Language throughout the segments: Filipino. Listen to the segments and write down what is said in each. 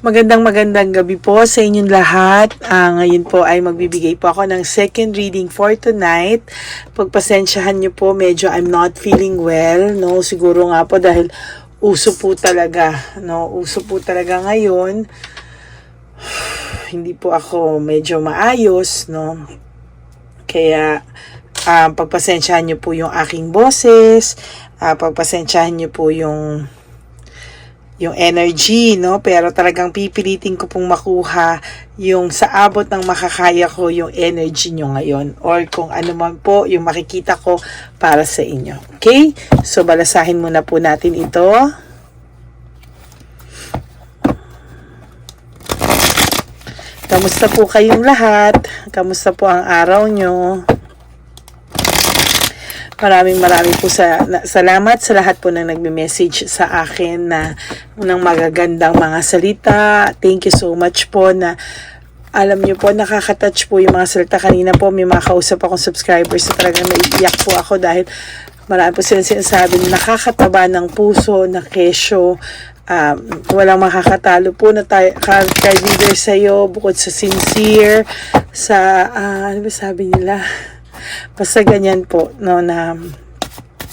Magandang magandang gabi po sa inyong lahat. Ah, ngayon po ay magbibigay po ako ng second reading for tonight. Pagpasensyahan niyo po, medyo I'm not feeling well. No, siguro nga po dahil uso po talaga. No, uso po talaga ngayon. Hindi po ako medyo maayos. No, kaya ah, pagpasensyahan niyo po yung aking boses. Ah, pagpasensyahan niyo po yung yung energy, no? Pero talagang pipilitin ko pong makuha yung sa abot ng makakaya ko yung energy nyo ngayon or kung ano man po yung makikita ko para sa inyo. Okay? So, balasahin muna po natin ito. Kamusta po kayong lahat? Kamusta po ang araw nyo? Maraming maraming po sa, na, salamat sa lahat po ng nagme-message sa akin na ng magagandang mga salita. Thank you so much po na alam niyo po, nakaka-touch po yung mga salita. Kanina po, may mga kausap akong subscribers na talagang naiiyak po ako dahil marami po silang sinasabi na nakakataba ng puso, na kesyo, um, walang makakatalo po na kay leader sa'yo, bukod sa sincere, sa, ah, ano ba sabi nila? Basta ganyan po, no, na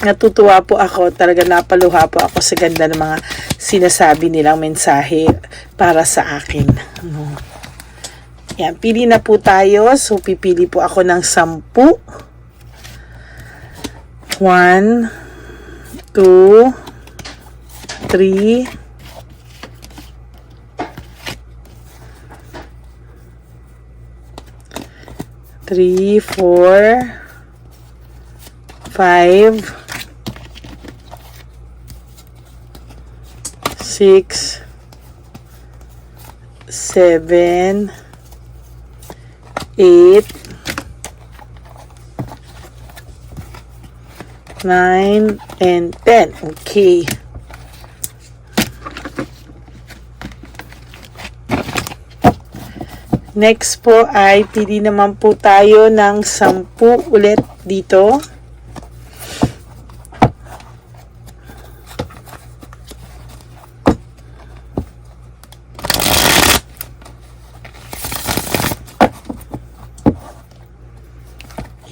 natutuwa po ako, talaga napaluha po ako sa ganda ng mga sinasabi nilang mensahe para sa akin. No. Yan, pili na po tayo. So, pipili po ako ng sampu. One, two, three, three, four, five, six, seven, eight, nine, and ten. Okay. Next po ay pili naman po tayo ng sampu ulit dito.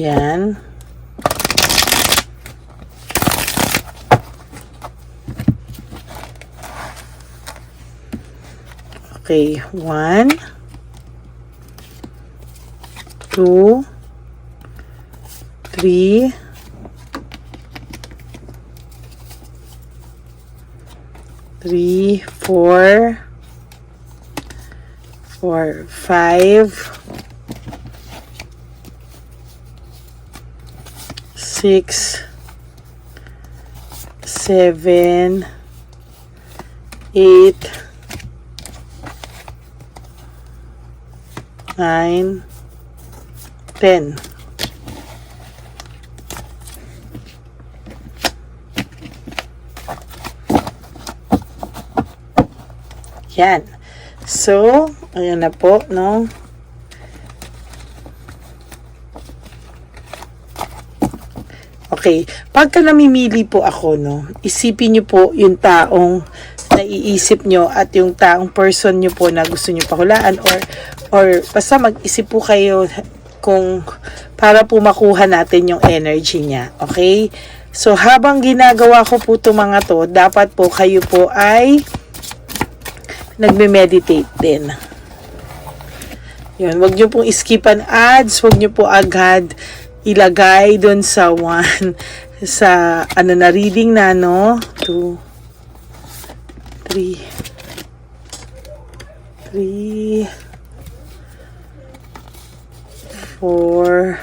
Yan. Okay, one, two, three, three, four, four, five, six, seven, eight, nine, ten. Yan. So, ayan na po, no? Okay. Pagka namimili po ako, no, isipin niyo po yung taong naiisip nyo at yung taong person nyo po na gusto nyo pahulaan or or basta mag-isip po kayo kung para po makuha natin yung energy niya. Okay? So, habang ginagawa ko po itong mga to, dapat po kayo po ay nagme-meditate din. Yun, wag nyo pong iskipan ads, wag nyo po agad ilagay doon sa one, sa ano na reading na, no? Two, three, three, four,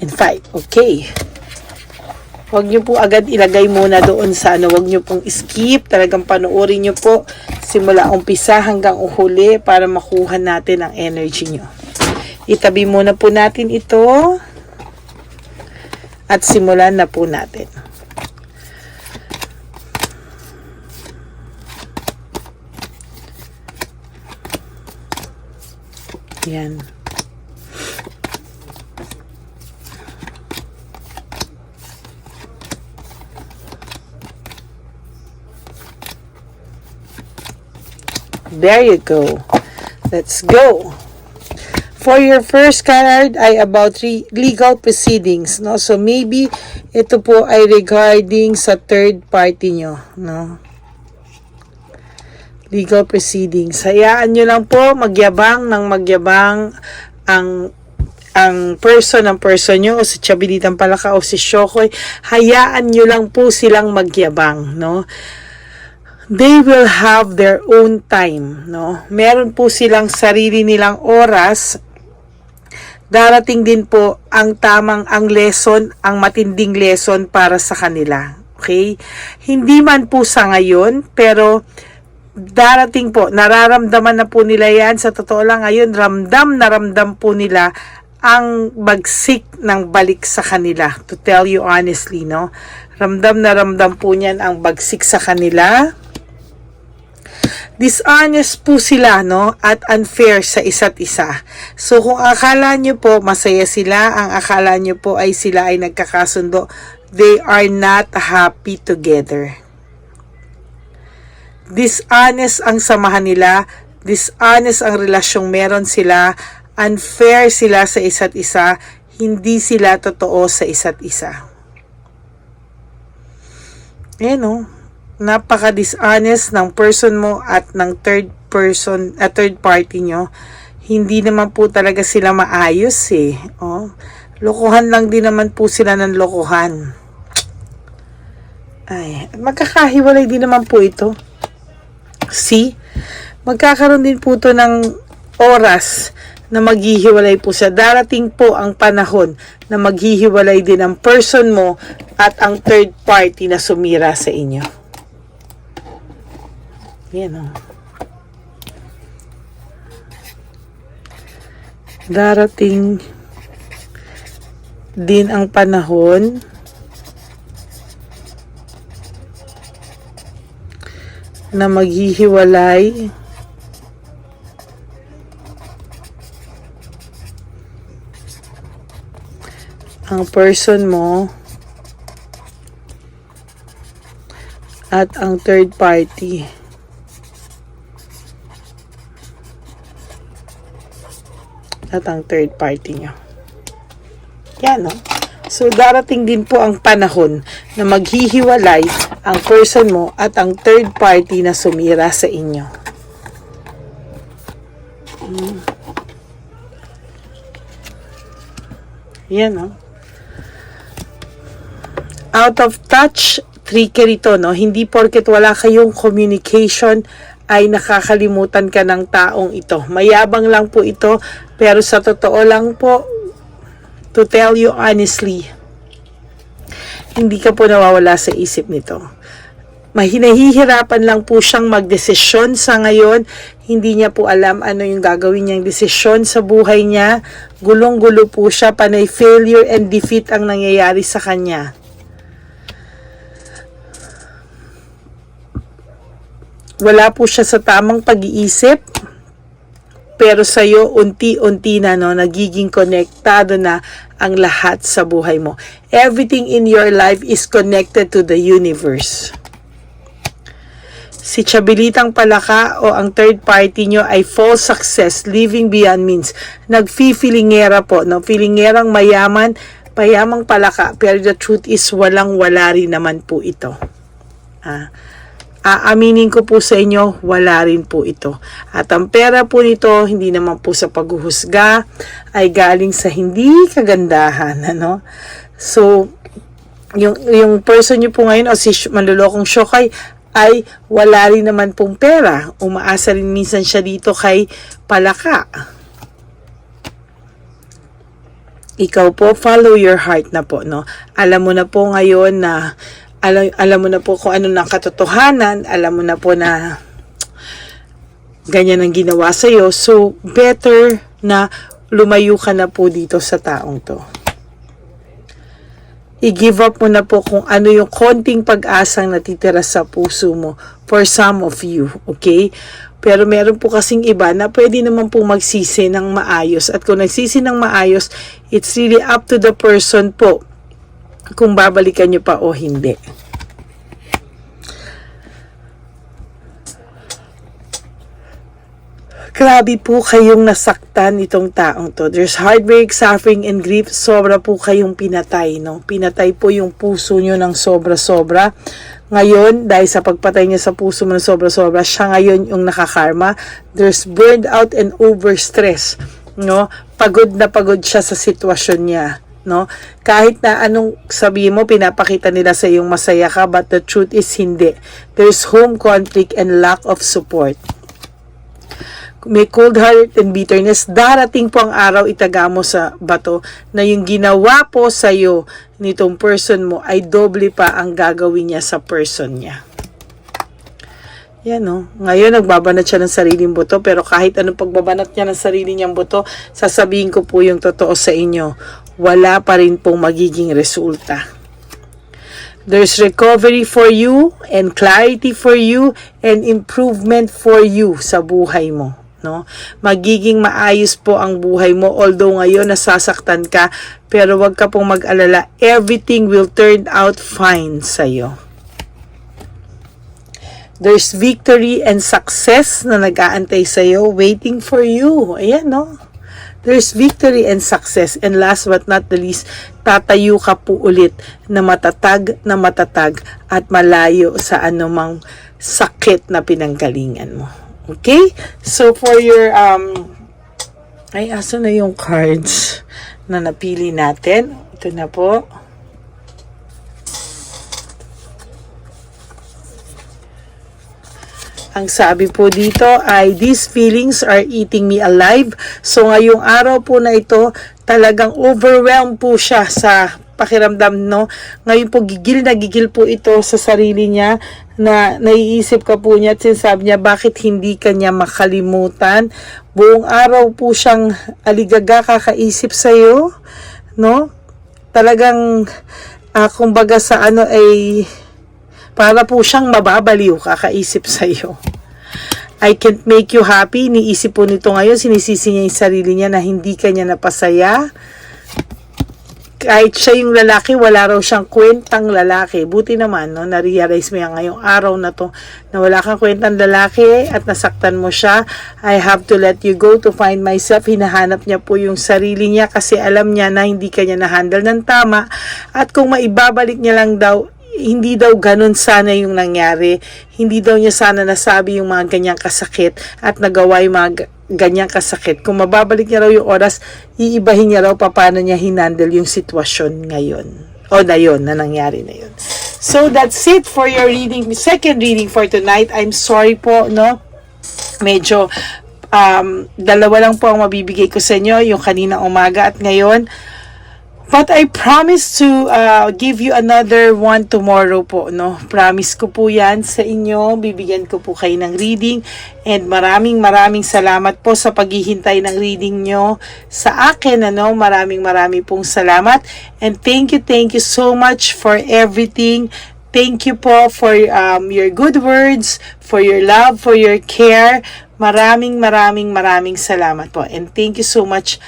and five. Okay. Huwag nyo po agad ilagay muna doon sa ano, huwag nyo pong skip, talagang panoorin nyo po simula umpisa hanggang uhuli para makuha natin ang energy nyo. Itabi muna po natin ito at simulan na po natin. Yan. There you go. Let's go. For your first card ay about re- legal proceedings, no? So maybe ito po ay regarding sa third party nyo, no? Legal proceedings. Hayaan nyo lang po magyabang ng magyabang ang ang person ng person nyo o si Chabilitang Palaka o si Shokoy, hayaan nyo lang po silang magyabang, no? They will have their own time, no? Meron po silang sarili nilang oras darating din po ang tamang ang lesson, ang matinding lesson para sa kanila. Okay? Hindi man po sa ngayon, pero darating po, nararamdaman na po nila yan. Sa totoo lang ngayon, ramdam na ramdam po nila ang bagsik ng balik sa kanila. To tell you honestly, no? Ramdam na ramdam po niyan ang bagsik sa kanila dishonest po sila no at unfair sa isa't isa. So kung akala nyo po masaya sila, ang akala nyo po ay sila ay nagkakasundo, they are not happy together. Dishonest ang samahan nila, dishonest ang relasyong meron sila, unfair sila sa isa't isa, hindi sila totoo sa isa't isa. Ayan o napaka-dishonest ng person mo at ng third person, at third party nyo. Hindi naman po talaga sila maayos eh. Oh. Lokohan lang din naman po sila ng lokohan. Ay, magkakahiwalay din naman po ito. See? Magkakaroon din po ito ng oras na maghihiwalay po siya. Darating po ang panahon na maghihiwalay din ang person mo at ang third party na sumira sa inyo. Yan o. Darating din ang panahon na maghihiwalay ang person mo at ang third party. at ang third party nyo. Yan, no? So, darating din po ang panahon na maghihiwalay ang person mo at ang third party na sumira sa inyo. Hmm. Yan, no? Out of touch, trickery to, no? Hindi porket wala kayong communication ay nakakalimutan ka ng taong ito. Mayabang lang po ito, pero sa totoo lang po, to tell you honestly, hindi ka po nawawala sa isip nito. Mahinahihirapan lang po siyang magdesisyon sa ngayon. Hindi niya po alam ano yung gagawin niyang desisyon sa buhay niya. Gulong-gulo po siya, panay failure and defeat ang nangyayari sa kanya. wala po siya sa tamang pag-iisip, pero sa iyo unti-unti na no, nagiging konektado na ang lahat sa buhay mo. Everything in your life is connected to the universe. Si Chabilitang Palaka o ang third party nyo ay false success, living beyond means. Nagfi-filingera po, no? Filingerang mayaman, payamang palaka. Pero the truth is, walang-wala rin naman po ito. Ah aaminin ko po sa inyo, wala rin po ito. At ang pera po nito, hindi naman po sa paghuhusga, ay galing sa hindi kagandahan. Ano? So, yung, yung person nyo po ngayon, o si manlulokong Shokay, ay wala rin naman pong pera. Umaasa rin minsan siya dito kay Palaka. Ikaw po, follow your heart na po, no? Alam mo na po ngayon na alam, alam mo na po kung ano ng katotohanan, alam mo na po na ganyan ang ginawa sa'yo. So, better na lumayo ka na po dito sa taong to. I-give up mo na po kung ano yung konting pag-asang natitira sa puso mo for some of you, okay? Pero meron po kasing iba na pwede naman po magsisi ng maayos. At kung nagsisi ng maayos, it's really up to the person po kung babalikan nyo pa o hindi. Grabe po kayong nasaktan itong taong to. There's heartbreak, suffering, and grief. Sobra po kayong pinatay, no? Pinatay po yung puso nyo ng sobra-sobra. Ngayon, dahil sa pagpatay niya sa puso mo ng sobra-sobra, siya ngayon yung nakakarma. There's burned out and overstress, no? Pagod na pagod siya sa sitwasyon niya, no? Kahit na anong sabi mo, pinapakita nila sa yung masaya ka, but the truth is hindi. There's home conflict and lack of support may cold heart and bitterness, darating po ang araw itaga mo sa bato na yung ginawa po sa iyo nitong person mo ay doble pa ang gagawin niya sa person niya. Yan no. Ngayon nagbabanat siya ng sariling buto pero kahit anong pagbabanat niya ng sarili niyang buto, sasabihin ko po yung totoo sa inyo, wala pa rin pong magiging resulta. There's recovery for you and clarity for you and improvement for you sa buhay mo no? Magiging maayos po ang buhay mo although ngayon nasasaktan ka pero wag ka pong mag-alala. Everything will turn out fine sa iyo. There's victory and success na nag-aantay sa iyo waiting for you. Ayan, no? There's victory and success. And last but not the least, tatayo ka po ulit na matatag na matatag at malayo sa anumang sakit na pinanggalingan mo. Okay? So, for your, um, ay, aso na yung cards na napili natin? Ito na po. Ang sabi po dito ay, These feelings are eating me alive. So, ngayong araw po na ito, talagang overwhelmed po siya sa pakiramdam, no? Ngayon po, gigil na gigil po ito sa sarili niya na naiisip ka po niya at sinasabi niya, bakit hindi kanya makalimutan? Buong araw po siyang aligaga kakaisip sa'yo, no? Talagang, uh, kumbaga sa ano ay, para po siyang mababaliw kakaisip sa'yo. I can't make you happy. Niisip po nito ngayon, sinisisi niya yung sarili niya na hindi kanya napasaya kahit siya yung lalaki, wala raw siyang kwentang lalaki. Buti naman, no, na-realize mo yan ngayong araw na to, na wala kang kwentang lalaki at nasaktan mo siya. I have to let you go to find myself. Hinahanap niya po yung sarili niya kasi alam niya na hindi kanya na-handle ng tama. At kung maibabalik niya lang daw, hindi daw ganun sana yung nangyari. Hindi daw niya sana nasabi yung mga ganyang kasakit at nagawa yung mga ganyang kasakit. Kung mababalik niya raw yung oras, iibahin niya raw paano niya hinandle yung sitwasyon ngayon. O na yun, na nangyari na yun. So, that's it for your reading, second reading for tonight. I'm sorry po, no? Medyo, um, dalawa lang po ang mabibigay ko sa inyo, yung kanina umaga at ngayon. But I promise to uh, give you another one tomorrow po, no? Promise ko po yan sa inyo. Bibigyan ko po kayo ng reading. And maraming maraming salamat po sa paghihintay ng reading nyo sa akin, ano? Maraming maraming pong salamat. And thank you, thank you so much for everything. Thank you po for um, your good words, for your love, for your care. Maraming maraming maraming salamat po. And thank you so much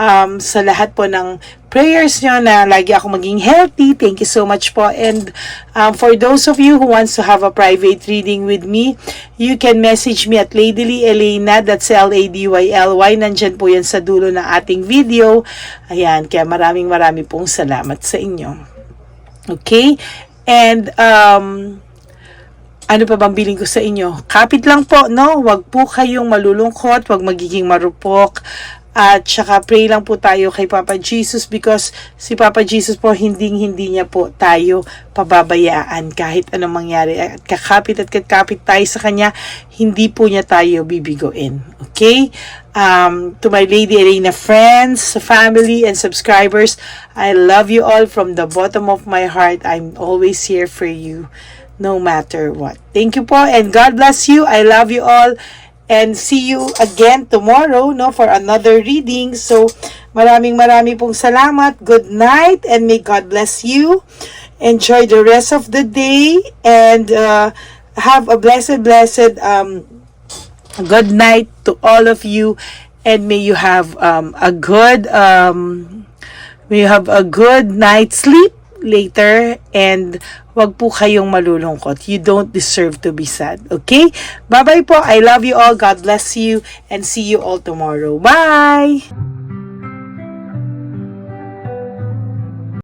um, sa lahat po ng prayers nyo na lagi ako maging healthy. Thank you so much po. And um, for those of you who wants to have a private reading with me, you can message me at Ladyly Elena, that's L-A-D-Y-L-Y. Nandyan po yan sa dulo ng ating video. Ayan, kaya maraming maraming pong salamat sa inyo. Okay? And, um, ano pa bang biling ko sa inyo? Kapit lang po, no? Huwag po kayong malulungkot, huwag magiging marupok. At saka pray lang po tayo kay Papa Jesus because si Papa Jesus po hindi hindi niya po tayo pababayaan kahit anong mangyari. At kakapit at kakapit tayo sa kanya, hindi po niya tayo bibigoin. Okay? Um, to my Lady Elena friends, family, and subscribers, I love you all from the bottom of my heart. I'm always here for you no matter what. Thank you po and God bless you. I love you all and see you again tomorrow no for another reading. So maraming maraming pong salamat. Good night and may God bless you. Enjoy the rest of the day and uh, have a blessed blessed um, good night to all of you. And may you have um, a good um, may you have a good night sleep later. And wag po kayong malulungkot. You don't deserve to be sad. Okay? Bye-bye po. I love you all. God bless you. And see you all tomorrow. Bye!